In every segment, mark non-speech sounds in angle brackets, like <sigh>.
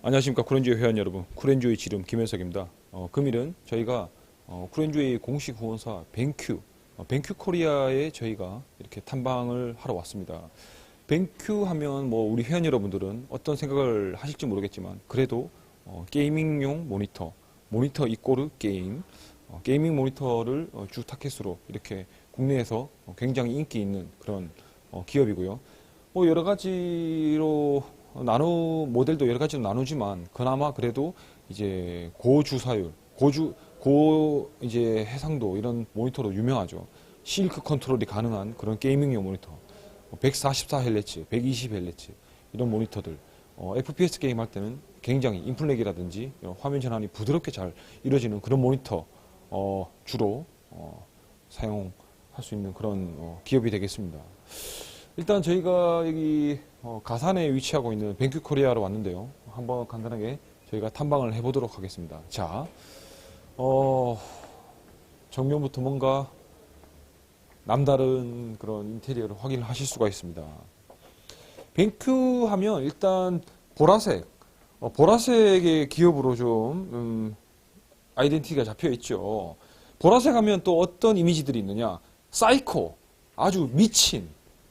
안녕하십니까. 쿠렌주의 회원 여러분. 쿠렌주의 지름 김현석입니다. 어, 금일은 저희가 어, 쿠렌주의 공식 후원사 뱅큐 어, 뱅큐 코리아에 저희가 이렇게 탐방을 하러 왔습니다. 뱅큐 하면 뭐 우리 회원 여러분들은 어떤 생각을 하실지 모르겠지만 그래도 어, 게이밍용 모니터 모니터 이꼬르 게임 어, 게이밍 모니터를 어, 주 타켓으로 이렇게 국내에서 어, 굉장히 인기 있는 그런 어, 기업이고요. 뭐 여러 가지로 나누 모델도 여러 가지로 나누지만 그나마 그래도 이제 고주사율, 고주 고 이제 해상도 이런 모니터로 유명하죠. 실크 컨트롤이 가능한 그런 게이밍용 모니터. 144Hz, 120Hz 이런 모니터들. 어, FPS 게임 할 때는 굉장히 인플렉이라든지 화면 전환이 부드럽게 잘 이루어지는 그런 모니터 어, 주로 어, 사용할 수 있는 그런 어, 기업이 되겠습니다. 일단 저희가 여기 어, 가산에 위치하고 있는 뱅큐 코리아로 왔는데요. 한번 간단하게 저희가 탐방을 해보도록 하겠습니다. 자, 어, 정면부터 뭔가 남다른 그런 인테리어를 확인을 하실 수가 있습니다. 뱅큐 하면 일단 보라색, 어, 보라색의 기업으로 좀 음, 아이덴티티가 잡혀 있죠. 보라색 하면 또 어떤 이미지들이 있느냐? 사이코, 아주 미친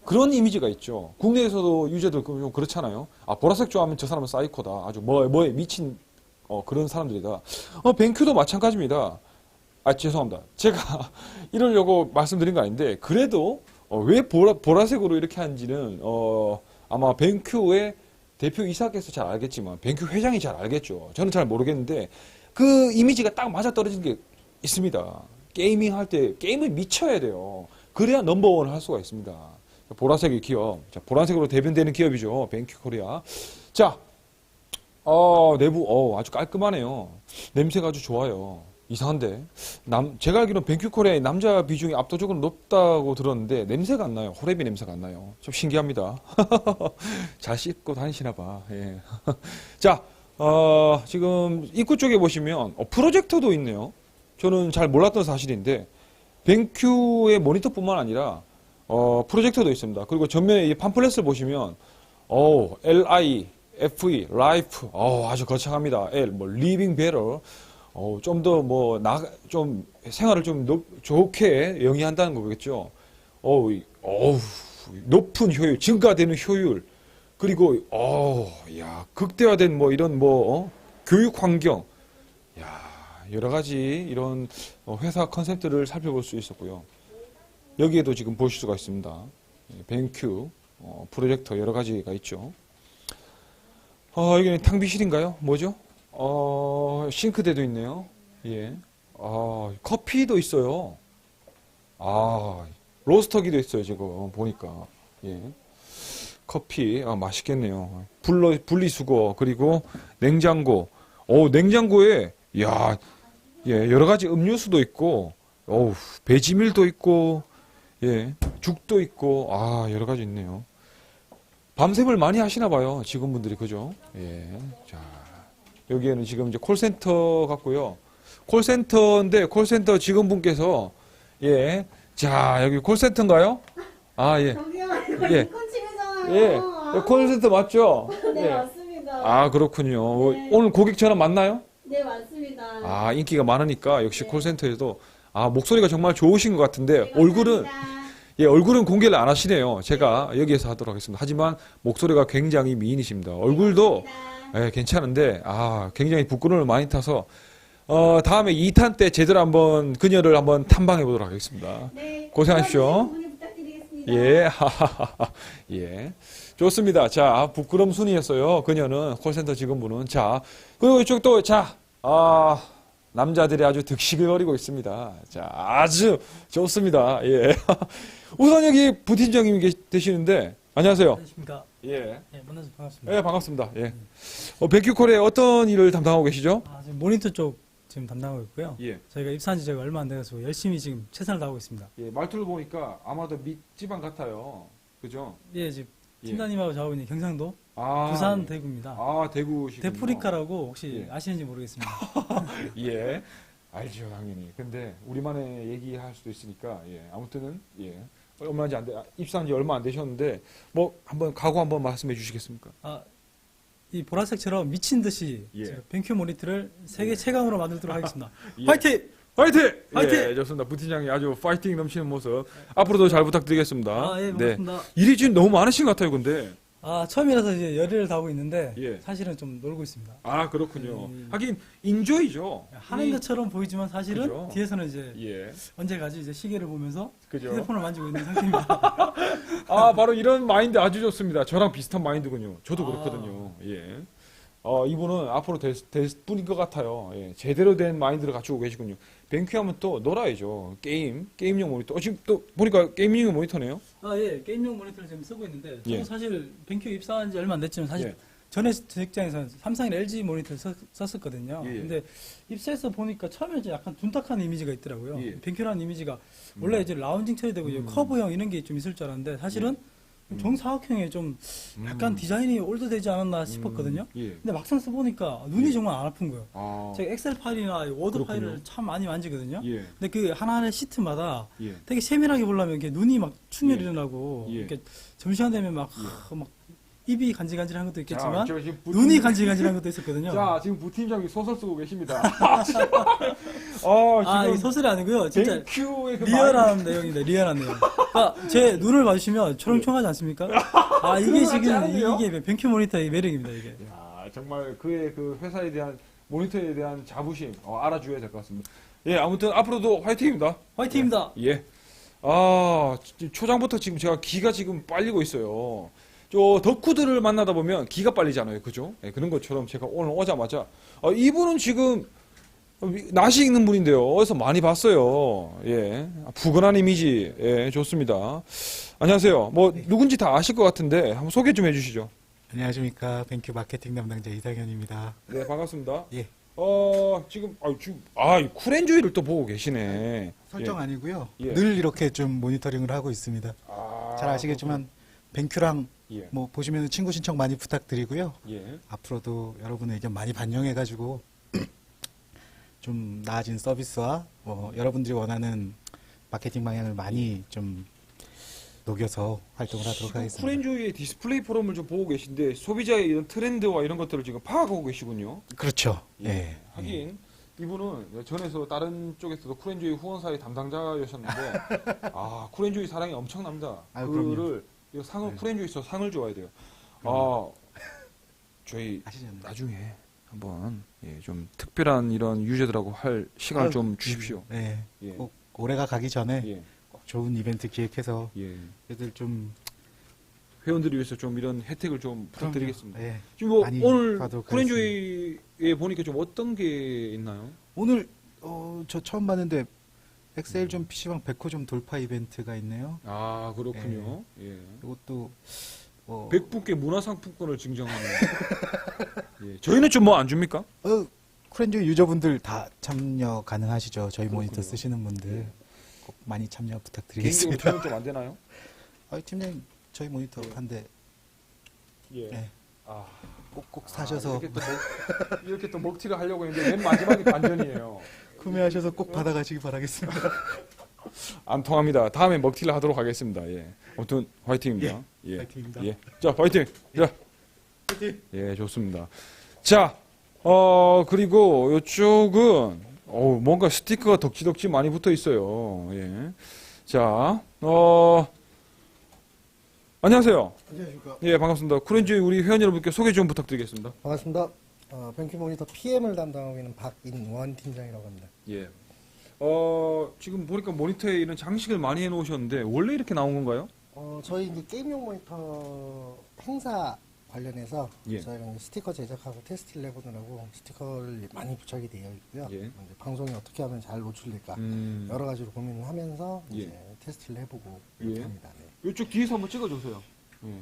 그런 이미지가 있죠. 국내에서도 유저들 좀 그렇잖아요. 아 보라색 좋아하면 저 사람은 사이코다. 아주 뭐 뭐에 미친 어, 그런 사람들이다. 어, 뱅큐도 마찬가지입니다. 아 죄송합니다. 제가 <laughs> 이러려고 말씀드린 거 아닌데 그래도 어, 왜 보라, 보라색으로 이렇게 한지는 어, 아마 뱅큐의 대표 이사께서 잘 알겠지만 뱅큐 회장이 잘 알겠죠. 저는 잘 모르겠는데 그 이미지가 딱 맞아 떨어진 게 있습니다. 게이밍 할 때 게임을 미쳐야 돼요. 그래야 넘버원을 할 수가 있습니다. 보라색의 기업. 자, 보라색으로 대변되는 기업이죠. 뱅큐 코리아. 자, 어, 내부, 어, 아주 깔끔하네요. 냄새가 아주 좋아요. 이상한데. 남, 제가 알기로는 뱅큐 코리아의 남자 비중이 압도적으로 높다고 들었는데, 냄새가 안 나요. 호레비 냄새가 안 나요. 좀 신기합니다. <laughs> 잘 씻고 다니시나 봐. 예. <laughs> 자, 어, 지금 입구 쪽에 보시면, 어, 프로젝터도 있네요. 저는 잘 몰랐던 사실인데, 뱅큐의 모니터뿐만 아니라, 어, 프로젝터도 있습니다. 그리고 전면에 이 팜플렛을 보시면, 어, LI, FE, 라이프, 어, 아주 거창합니다. L, 뭐, 리빙 베럴, 어, 좀 더 뭐, 나, 좀, 생활을 좀 높, 좋게 영위한다는 거겠죠. 이- 어우, 높은 효율, 증가되는 효율, 그리고, 어, 야, 극대화된 뭐, 이런 뭐, 어, 교육 환경, 야, 여러 가지 이런 어, 회사 컨셉들을 살펴볼 수 있었고요. 여기에도 지금 보실 수가 있습니다. 예, 뱅큐, 어, 프로젝터 여러 가지가 있죠. 어, 여기는 탕비실인가요? 뭐죠? 어, 싱크대도 있네요. 예. 아, 커피도 있어요. 아, 로스터기도 있어요, 지금 보니까. 예. 커피, 아, 맛있겠네요. 분리, 분리수거, 그리고 냉장고. 오, 냉장고에, 야, 예, 여러 가지 음료수도 있고, 어우, 배지밀도 있고, 예, 죽도 있고, 아, 여러 가지 있네요. 밤샘을 많이 하시나 봐요, 직원분들이, 그죠? 예, 자, 여기에는 지금 이제 콜센터 같고요. 콜센터인데, 콜센터 직원분께서, 예, 자, 여기 콜센터인가요? 아, 예. 예. 예, 콜센터 맞죠? 네, 예. 맞습니다. 아, 그렇군요. 네. 오늘 고객 전화 맞나요? 네, 맞습니다. 아, 인기가 많으니까 역시 네. 콜센터에도 아, 목소리가 정말 좋으신 것 같은데 네, 얼굴은. 예, 얼굴은 공개를 안 하시네요. 제가 여기에서 하도록 하겠습니다. 하지만 목소리가 굉장히 미인이십니다. 얼굴도. 예, 괜찮은데 아, 굉장히 부끄러움을 많이 타서 어, 다음에 2탄 때 제대로 한번 그녀를 한번 탐방해 보도록 하겠습니다. 네, 고생하십시오. 예, 하하하하. <laughs> 예. 좋습니다. 자, 부끄럼 순이었어요. 그녀는 콜센터 직원분은. 자, 그리고 이쪽 또, 자, 아, 남자들이 아주 득식을거리고 있습니다. 자, 아주 좋습니다. 예. <laughs> 우선 여기 부팀장님이 계시- 되시는데, 안녕하세요. 안녕하십니까. 예. 네, 만나서 반갑습니다. 예, 반갑습니다. 예. 어, 백큐콜에 어떤 일을 담당하고 계시죠? 아, 지금 모니터 쪽 지금 담당하고 있고요. 예. 저희가 입사한 지 저희가 얼마 안 돼가지고 열심히 지금 최선을 다하고 있습니다. 예, 말투를 보니까 아마도 밑지방 같아요. 그죠? 예, 지금 예. 팀장님하고 저하고 있는 경상도 아, 부산 예. 대구입니다. 아, 대구시. 데프리카라고 혹시 예. 아시는지 모르겠습니다. <laughs> 예, 알죠, 당연히. 근데 우리만의 얘기할 수도 있으니까, 예, 아무튼은, 예, 얼마지 안 돼, 아, 입사한 지 얼마 안 되셨는데, 뭐, 한번, 각오 한번 말씀해 주시겠습니까? 아, 이 보라색처럼 미친 듯이 예. 제가 뱅큐 모니터를 세계 예. 최강으로 만들도록 하겠습니다. <laughs> 예. 화이팅! 파이팅! 파이팅! 예, 좋습니다. 부팀장이 아주 파이팅 넘치는 모습 앞으로도 잘 부탁드리겠습니다. 아, 예, 네. 반갑습니다. 일이 지금 너무 많으신 것 같아요, 근데. 아, 처음이라서 이제 열의를 다하고 있는데 예. 사실은 좀 놀고 있습니다. 아, 그렇군요. 음. 하긴 인조이죠. 하는 이- 것처럼 보이지만 사실은 그죠. 뒤에서는 이제 예. 언제 가지 이제 시계를 보면서 그죠. 휴대폰을 만지고 있는 상태입니다. <laughs> 아, 바로 이런 마인드 아주 좋습니다. 저랑 비슷한 마인드군요. 저도 아. 그렇거든요. 예. 어, 이분은 앞으로 될, 될 뿐인 것 같아요. 예. 제대로 된 마인드를 갖추고 계시군요. 뱅큐 하면 또 놀아야죠. 게임, 게임용 모니터. 어, 지금 또 보니까 게임용 모니터네요. 아, 예. 게임용 모니터를 지금 쓰고 있는데 저도 예. 사실 뱅큐 입사한 지 얼마 안 됐지만 사실 예. 전에 직장에서 삼성이나 LG 모니터를 썼, 썼었거든요. 예, 예. 근데 입사해서 보니까 처음에 약간 둔탁한 이미지가 있더라고요. 예. 뱅큐라는 이미지가 원래 이제 라운징 처리되고 음. 커브형 이런 게 좀 있을 줄 알았는데 사실은 음. 정사각형에 좀 약간 음. 디자인이 올드되지 않았나 싶었거든요. 음, 예. 근데 막상 써보니까 눈이 예. 정말 안 아픈 거예요. 아, 제가 엑셀 파일이나 워드 그렇군요. 파일을 참 많이 만지거든요. 예. 근데 그 하나하나 시트마다 예. 되게 세밀하게 보려면 이렇게 눈이 막 충혈이 예. 일어나고 예. 이렇게 점심시간 되면 막, 예. 하, 막 입이 간질간질한 것도 있겠지만 자, 저 지금 부팀- 눈이 간질간질한 것도 있었거든요. 자, 지금 부팀장이 소설 쓰고 계십니다. 어, <laughs> 아, 지금 이 소설이 아니고요. 진짜 뱅큐의 그 리얼한 내용입니다. 리얼한 내용. 그러니까 제 눈을 봐주시면 초롱초롱하지 않습니까? 아 이게 그건 지금 않은데요? 이게 뱅큐 모니터의 매력입니다. 이게. 야, 정말 그의 그 회사에 대한 모니터에 대한 자부심 어, 알아줘야 될 것 같습니다. 예, 아무튼 앞으로도 화이팅입니다. 화이팅입니다. 예. 아, 지- 초장부터 지금 제가 기가 지금 빨리고 있어요. 저 덕후들을 만나다 보면 기가 빨리잖아요. 그죠? 예, 그런 것처럼 제가 오늘 오자마자 아, 이분은 지금 낯이 익는 분인데요. 어디서 많이 봤어요. 예. 부근한 이미지. 예, 좋습니다. 안녕하세요. 뭐 누군지 다 아실 것 같은데 한번 소개 좀 해주시죠. 안녕하십니까 뱅큐 마케팅 담당자 이상현입니다. 네, 반갑습니다. 예. 어, 지금, 아, 지금, 아, 이 쿨엔조이를 또 보고 계시네. 설정 예. 아니고요. 예. 늘 이렇게 좀 모니터링을 하고 있습니다. 아, 잘 아시겠지만 뱅큐랑 예. 뭐 보시면 친구 신청 많이 부탁드리고요. 예. 앞으로도 여러분의 의견 많이 반영해가지고 <clears throat> 좀 나아진 서비스와 뭐 여러분들이 원하는 마케팅 방향을 많이 좀 녹여서 활동을 하도록 하겠습니다. 쿨엔조이의 디스플레이 포럼을 좀 보고 계신데 소비자의 이런 트렌드와 이런 것들을 지금 파악하고 계시군요. 그렇죠. 예. 예. 하긴 이분은 전에서 다른 쪽에서도 쿨엔조이 후원사의 담당자였었는데 <laughs> 아 쿨엔조이 사랑이 엄청납니다. 아유, 그거를 그럼요. 이거 상을 네. 쿨엔조이에서 상을 줘야 돼요. 아 <laughs> 저희 아시잖아요. 나중에 한번 예, 좀 특별한 이런 유저들하고 할 시간을 아유, 좀 주십시오. 네. 예. 꼭 올해가 가기 전에 예. 꼭 좋은 이벤트 기획해서 예. 애들 좀 회원들을 위해서 좀 이런 혜택을 좀 부탁드리겠습니다. 예. 지금 뭐 많이 오늘 쿨엔조이에 보니까 좀 어떤 게 있나요? 오늘 어, 저 처음 봤는데 엑셀 좀 PC방 100호 좀 돌파 이벤트가 있네요. 아 그렇군요. 예. 이것도 뭐 100분께 문화상품권을 증정하는. 예. 저희는 좀 뭐 안 줍니까? 어, 쿨엔조 유저분들 다 참여 가능하시죠. 저희 모니터 그렇군요. 쓰시는 분들 예. 꼭 많이 참여 개인적으로 부탁드리겠습니다. 저는 좀안 되나요? <laughs> 아, 팀장님 저희 모니터 예. 한대 예. 네. 아, 꼭꼭 아, 사셔서 이렇게 또, 먹, 이렇게 또 먹튀를 하려고 했는데 맨 마지막이 반전이에요. <laughs> 구매하셔서 꼭 받아가시기 바라겠습니다. <laughs> 안 통합니다. 다음에 먹튀를 하도록 하겠습니다. 예. 아무튼 화이팅입니다. 예. 파이팅입니다. 예. 자, 파이팅. 자. 예, 좋습니다. 자, 어, 그리고 이쪽은, 어 뭔가 스티커가 덕지덕지 많이 붙어 있어요. 예. 자, 어, 안녕하세요. 안녕하십니까. 예, 반갑습니다. 쿠렌지 우리 회원 여러분께 소개 좀 부탁드리겠습니다. 반갑습니다. 어, 뱅큐 모니터 PM을 담당하고 있는 박인원 팀장이라고 합니다. 예. 어, 지금 보니까 모니터에 이런 장식을 많이 해 놓으셨는데, 원래 이렇게 나온 건가요? 어, 저희 이제 게임용 모니터 행사 관련해서 예. 저희가 이제 스티커 제작하고 테스트를 해보느라고 스티커를 많이 부착이 되어 있고요. 예. 이제 방송에 어떻게 하면 잘 노출될까 음. 여러 가지로 고민을 하면서 예. 이제 테스트를 해보고 이렇게 예. 합니다. 네. 이쪽 뒤에서 한번 찍어주세요. 예.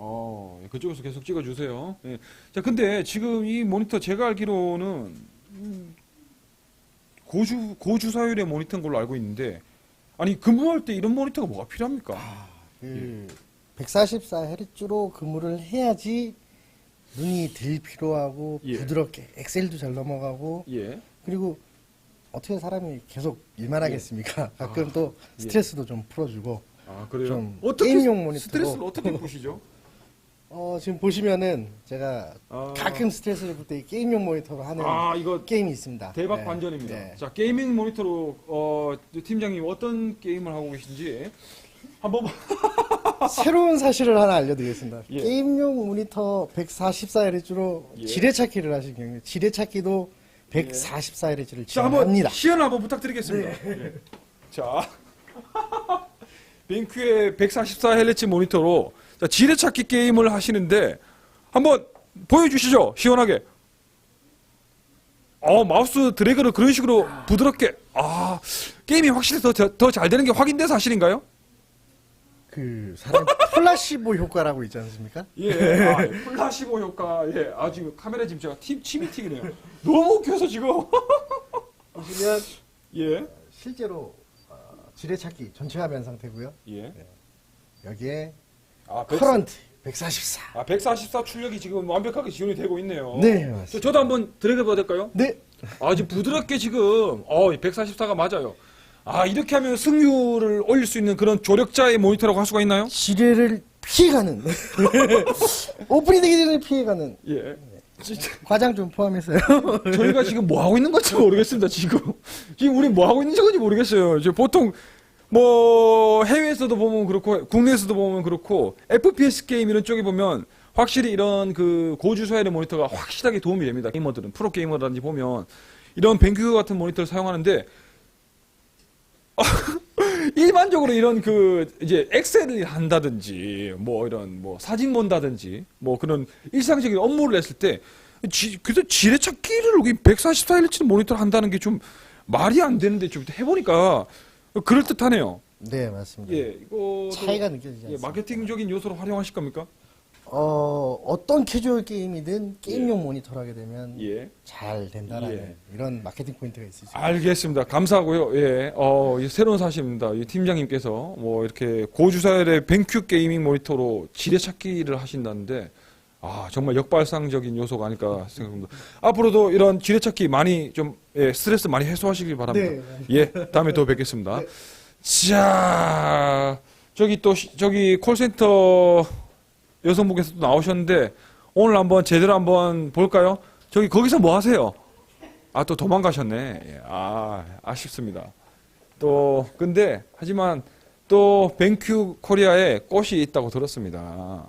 어, 예, 그쪽에서 계속 찍어주세요. 예. 자, 근데 지금 이 모니터 제가 알기로는 음, 고주 고주사율의 모니터인 걸로 알고 있는데, 아니 근무할 때 이런 모니터가 뭐가 필요합니까? 그 144Hz로 근무를 해야지 눈이 덜 피로하고 예. 부드럽게 엑셀도 잘 넘어가고 예. 그리고 어떻게 사람이 계속 일만 하겠습니까? 가끔 아, 또 예. 스트레스도 좀 풀어주고 아 그래요. 좀 어떻게 게임용 모니터로. 스트레스를 어떻게 푸시죠? 어, 지금 보시면은 제가 아, 가끔 스트레스를 풀 때 게임용 모니터로 하는 아 이거 게임이 있습니다. 대박 네. 반전입니다. 네. 자 게이밍 모니터로 어, 팀장님 어떤 게임을 하고 계신지 한번 <laughs> 새로운 사실을 하나 알려드리겠습니다. 예. 게임용 모니터 144Hz로 예. 지뢰찾기를 하신 경우에 지뢰찾기도 144Hz를 자 한번 지원합니다. 시연 한번 부탁드리겠습니다. 예. 자 <laughs> 뱅크의 144Hz 모니터로 자, 지뢰찾기 게임을 하시는데 한번 보여주시죠 시원하게. 어 마우스 드래그를 그런 식으로 부드럽게 아 게임이 확실히 더 더 잘 되는 게 확인된 사실인가요? 그 사람 <laughs> 플라시보 효과라고 있지 않습니까? 예, 아, 플라시보 효과, 예, 아, 지금 카메라 지금 제가 팀, 침이 튀기네요. 너무 웃겨서 지금. 보시면 <laughs> 예, 실제로 어, 지뢰찾기 전체 화면 상태고요. 예. 여기에 아, 100, 커런트 144. 아, 144 출력이 지금 완벽하게 지원이 되고 있네요. 네, 맞습니다. 저, 저도 한번 드래그 봐도 될까요? 네, 아, 지금 부드럽게 지금, 어, 144가 맞아요. 아, 이렇게 하면 승률을 올릴 수 있는 그런 조력자의 모니터라고 할 수가 있나요? 지뢰를 피해가는 <laughs> 오픈이 되기 전에 피해가는 예. 과장 좀 포함해서요. <laughs> 저희가 지금 뭐 하고 있는 건지 모르겠습니다. 지금 지금 우리 뭐 하고 있는 건지 모르겠어요. 지금 보통 뭐 해외에서도 보면 그렇고 국내에서도 보면 그렇고 FPS 게임 이런 쪽에 보면 확실히 이런 그 고주소열의 모니터가 확실하게 도움이 됩니다. 게이머들은 프로 게이머라든지 보면 이런 뱅크 같은 모니터를 사용하는데 <laughs> 일반적으로 이런 그 이제 엑셀을 한다든지 뭐 이런 뭐 사진 본다든지 뭐 그런 일상적인 업무를 했을 때 지, 그래서 지뢰찾기를 여기 144Hz 모니터를 한다는 게 좀 말이 안 되는데 좀 해보니까 그럴 듯하네요. 네, 맞습니다. 예, 이거 차이가 느껴지지 예, 않습니다. 마케팅적인 요소로 활용하실 겁니까? 어, 어떤 캐주얼 게임이든 게임용 모니터를 하게 되면 예. 잘 된다라는 예. 이런 마케팅 포인트가 있습니다. 알겠습니다. 감사하고요. 예, 어, 이 새로운 사실입니다. 이 팀장님께서 뭐 이렇게 고주사열의 뱅큐 게이밍 모니터로 지뢰찾기를 하신다는데, 아, 정말 역발상적인 요소가 아닐까 생각합니다. 앞으로도 이런 지뢰찾기 많이 좀, 예, 스트레스 많이 해소하시길 바랍니다. 네. 예, 다음에 또 뵙겠습니다. 자, 저기 또, 시- 저기 콜센터 여성분께서 또 나오셨는데, 오늘 한번 제대로 한번 볼까요? 저기, 거기서 뭐 하세요? 아, 또 도망가셨네. 예, 아, 아쉽습니다. 또, 근데, 하지만, 또, 뱅큐 코리아에 꽃이 있다고 들었습니다.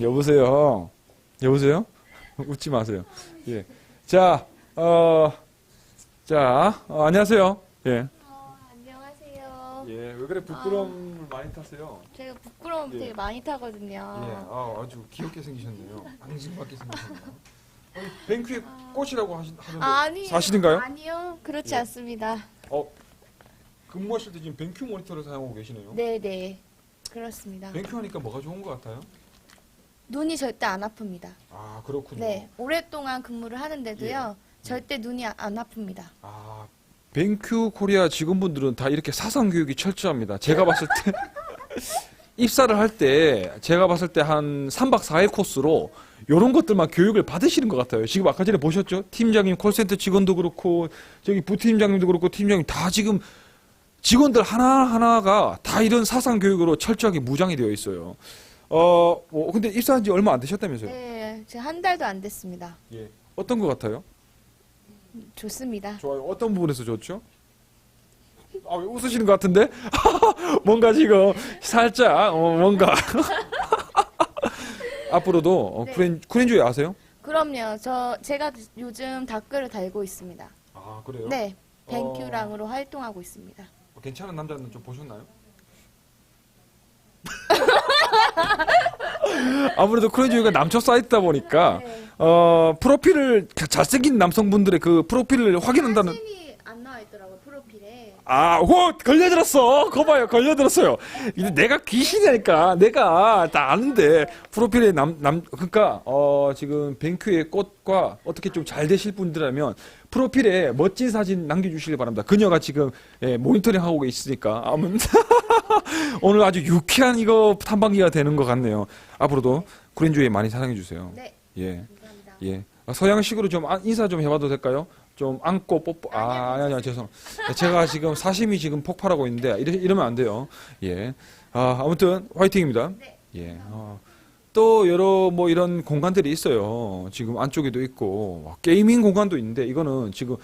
여보세요? 여보세요? <laughs> 웃지 마세요. 예. 자, 어, 자, 어, 안녕하세요. 예. 예, 왜 그래 부끄러움을 많이 타세요? 제가 부끄러움 예. 되게 많이 타거든요. 예, 아, 아주 귀엽게 생기셨네요. 앙증맞게 생기셨네요. 아니, 뱅크의 꽃이라고 하시, 하는데 아니요. 사실인가요? 아니요. 그렇지 예. 않습니다. 어, 근무하실 때 지금 뱅큐 모니터를 사용하고 계시네요. 네, 네. 그렇습니다. 뱅큐 하니까 뭐가 좋은 것 같아요? 눈이 절대 안 아픕니다. 아, 그렇군요. 네. 오랫동안 근무를 하는데도요. 절대 눈이 아- 안 아픕니다. 아, 뱅큐 코리아 직원분들은 다 이렇게 사상 교육이 철저합니다. 제가 봤을 때 <laughs> 입사를 할 때 제가 봤을 때 한 3박 4일 코스로 요런 것들만 교육을 받으시는 것 같아요. 지금 아까 전에 보셨죠? 팀장님, 콜센터 직원도 그렇고 저기 부팀장님도 그렇고 팀장님 다 지금 직원들 하나하나가 다 이런 사상 교육으로 철저하게 무장이 되어 있어요. 어, 뭐 근데 입사한 지 얼마 안 되셨다면서요? 네. 제가 한 달도 안 됐습니다. 예. 어떤 것 같아요? 좋습니다. 좋아요. 어떤 부분에서 좋죠? 아, 왜 웃으시는 것 같은데? <laughs> 뭔가 지금 살짝, 어, 뭔가. <laughs> 앞으로도 어, 네. 쿠렌, 쿠렌조이 아세요? 그럼요. 저 제가 요즘 댓글을 달고 있습니다. 아, 그래요? 네. 어. 뱅큐랑으로 활동하고 있습니다. 괜찮은 남자는 좀 보셨나요? <laughs> 아무래도 쿠렌조이가 남초 사이트다 보니까, 네. 어, 프로필을, 잘생긴 남성분들의 그 프로필을 확인한다는. 사진이 안 나와 있더라고요. 프로필에. 아, 오, 걸려들었어. 거 봐요, 걸려들었어요. 이제 내가 귀신이니까 내가 다 아는데 프로필에 남, 남, 그러니까 어 지금 뱅큐의 꽃과 어떻게 좀 잘 되실 분들이라면 프로필에 멋진 사진 남겨 주시길 바랍니다. 그녀가 지금 예, 모니터링 하고 있으니까 아무 <laughs> 오늘 아주 유쾌한 이거 탐방기가 되는 것 같네요. 앞으로도 구렌주에 많이 사랑해 주세요. 네. 예. 예. 아, 서양식으로 좀 아, 인사 좀 해봐도 될까요? 좀 안고 뽀뽀. 아, 아니, 아니, 죄송. 제가 지금 사심이 지금 폭발하고 있는데 이러, 이러면 안 돼요. 예. 아, 아무튼 화이팅입니다. 네. 예. 어, 또 여러 뭐 이런 공간들이 있어요. 지금 안쪽에도 있고 와, 게이밍 공간도 있는데 이거는 지금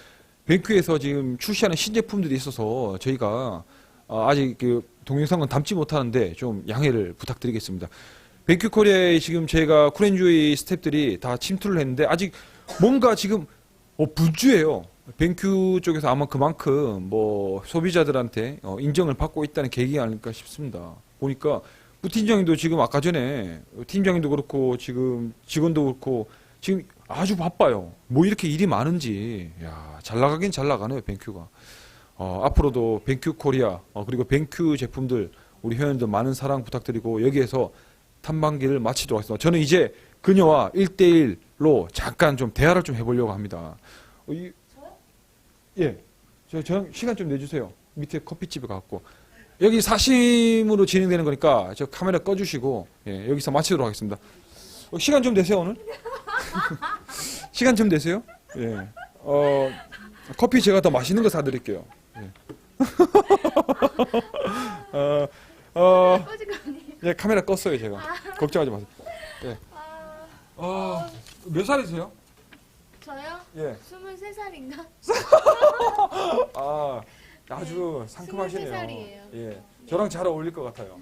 뱅크에서 지금 출시하는 신제품들이 있어서 저희가 어, 아직 그 동영상은 담지 못하는데 좀 양해를 부탁드리겠습니다. 뱅큐 코리아에 지금 제가 쿠렌주의 스탭들이 다 침투를 했는데 아직 뭔가 지금 어, 분주해요. 뱅큐 쪽에서 아마 그만큼 뭐 소비자들한테 어, 인정을 받고 있다는 계기가 아닐까 싶습니다. 보니까 부팀장님도 지금 아까 전에 팀장님도 그렇고 지금 직원도 그렇고 지금 아주 바빠요. 뭐 이렇게 일이 많은지 야, 잘 나가긴 잘 나가네요, 뱅큐가. 어, 앞으로도 뱅큐 코리아 어, 그리고 뱅큐 제품들 우리 회원들 많은 사랑 부탁드리고 여기에서 탐방기를 마치도록 하겠습니다. 저는 이제 그녀와 1대1로 잠깐 좀 대화를 좀 해보려고 합니다. 어, 이, 예. 저, 저 시간 좀 내주세요. 밑에 커피집에 가고. 여기 사심으로 진행되는 거니까 저 카메라 꺼주시고 예, 여기서 마치도록 하겠습니다. 어, 시간 좀 되세요 오늘? <laughs> 시간 좀 되세요? 예. 어, 커피 제가 더 맛있는 거 사드릴게요. 예. <laughs> 어, 어? 예, 카메라 껐어요 제가. 걱정하지 마세요. 예. 아, 어, 몇 살이세요? 저요? 예. 23살인가? <laughs> 아, 아주 상큼하시네요. 23살이에요. 예. 저랑 잘 어울릴 것 같아요.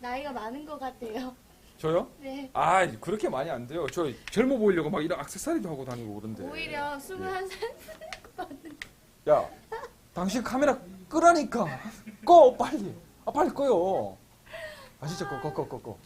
나이가 많은 것 같아요. 저요? 네. 아, 그렇게 많이 안 돼요. 저 젊어 보이려고 막 이런 액세서리도 하고 다니고 그런데. 오히려 21살 <laughs> 야, 당신 카메라 끄라니까. 꺼, 빨리. 아, 빨리 꺼요. 아, 진짜 꺼, 꺼, 꺼, 꺼, 꺼.